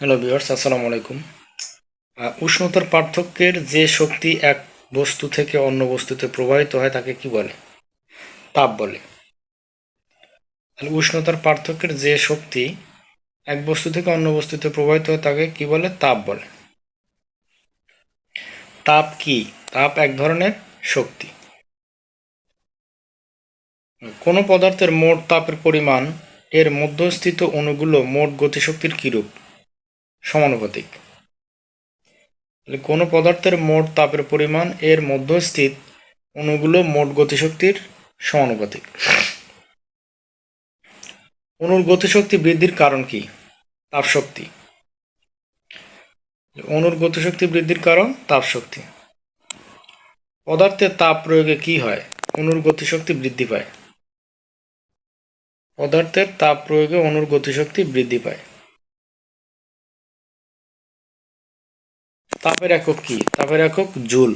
Hello viewers আসসালামু আলাইকুম। উষ্ণতার পার্থক্যের যে শক্তি এক বস্তু থেকে অন্য বস্তুতে প্রবাহিত হয়, তাকে কি বলে? তাপ বলে। তাহলে উষ্ণতার পার্থক্যের যে শক্তি এক বস্তু থেকে অন্য বস্তুতে প্রবাহিত হয়, তাকে কি বলে? তাপ বলে। তাপ কি? তাপ এক ধরনের শক্তি। কোনো পদার্থের মোট তাপের পরিমাণ এর মধ্যস্থিত অণুগুলো মোট গতিশক্তির কিরূপ? সমানুপাতিক। কোনো পদার্থের মোট তাপের পরিমাণ এর মধ্যস্থিত অণুগুলো মোট গতিশক্তির সমানুপাতিক। অণুর গতিশক্তি বৃদ্ধির কারণ কি? তাপশক্তি। অণুর গতিশক্তি বৃদ্ধির কারণ তাপশক্তি। পদার্থের তাপ প্রয়োগে কি হয়? অণুর গতিশক্তি বৃদ্ধি পায়। পদার্থের তাপ প্রয়োগে অণুর গতিশক্তি বৃদ্ধি পায়। তাপের একক কি? তাপের একক জুল।